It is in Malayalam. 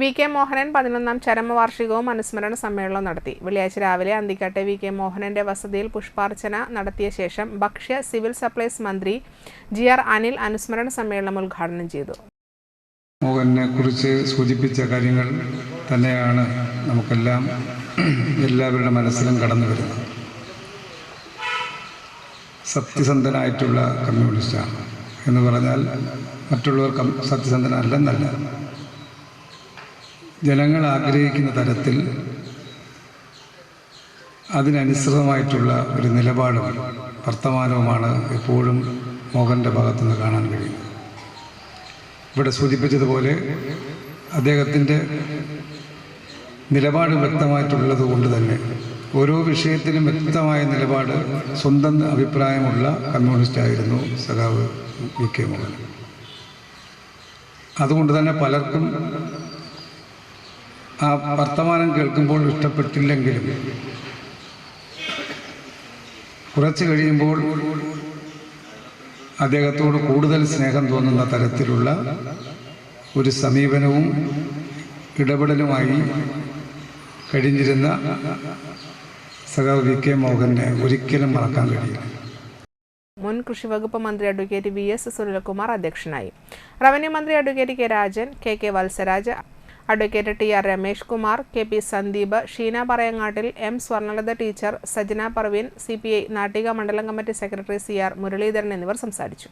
വി കെ മോഹനൻ പതിനൊന്നാം ചരമവാർഷികവും അനുസ്മരണ സമ്മേളനം നടത്തി. വെള്ളിയാഴ്ച രാവിലെ അന്തിക്കാട്ടെ വി കെ മോഹനന്റെ വസതിയിൽ പുഷ്പാർച്ചന നടത്തിയ ശേഷം ഭക്ഷ്യ സിവിൽ സപ്ലൈസ് മന്ത്രി ജി ആർ അനിൽ അനുസ്മരണ സമ്മേളനം ഉദ്ഘാടനം ചെയ്തു. മോഹനെ കുറിച്ച് സൂചിപ്പിച്ച കാര്യങ്ങൾ തന്നെയാണ് നമുക്കെല്ലാം എല്ലാവരുടെ മനസ്സിലും കടന്നു വരുന്നത്. സത്യസന്ധനായിട്ടുള്ള കമ്മ്യൂണിസ്റ്റാണ് എന്ന് പറഞ്ഞാൽ മറ്റുള്ളവർ സത്യസന്ധനല്ലെന്നല്ല. ജനങ്ങൾ ആഗ്രഹിക്കുന്ന തരത്തിൽ അതിനനുസൃതമായിട്ടുള്ള ഒരു നിലപാടും വർത്തമാനവുമാണ് എപ്പോഴും മോഹന്റെ ഭാഗത്തുനിന്ന് കാണാൻ കഴിയുന്നത്. ഇവിടെ സൂചിപ്പിച്ചതുപോലെ അദ്ദേഹത്തിന്റെ നിലപാട് വ്യക്തമായിട്ടുള്ളത് കൊണ്ട് തന്നെ ഓരോ വിഷയത്തിലും വ്യക്തമായ നിലപാട് സ്വന്തം അഭിപ്രായമുള്ള കമ്മ്യൂണിസ്റ്റ് ആയിരുന്നു സഖാവ് വി കെ മോഹൻ. അതുകൊണ്ട് തന്നെ പലർക്കും ആ വർത്തമാനം കേൾക്കുമ്പോൾ ഇഷ്ടപ്പെട്ടില്ലെങ്കിലും കുറച്ച് കഴിയുമ്പോൾ അദ്ദേഹത്തോട് കൂടുതൽ സ്നേഹം തോന്നുന്ന തരത്തിലുള്ള ഒരു സമീപനവും ഇടപെടലുമായി കഴിഞ്ഞിരുന്ന സഖാവ് വി കെ മോഹനെ ഒരിക്കലും മറക്കാൻ കഴിയില്ല. മുൻ കൃഷിവകുപ്പ് മന്ത്രി അഡ്വക്കേറ്റ് വി എസ് സുനിൽകുമാർ അധ്യക്ഷനായി. റവന്യൂ മന്ത്രി advocate K Rajan K K Vatsaraj advocate T R Ramesh Kumar K P Sandeep Sheena Parayangattil M Swarnalatha teacher Sajana Parveen C P I Nattika മണ്ഡലം committee secretary C R Muraleedharan എന്നിവർ സംസാരിച്ചു.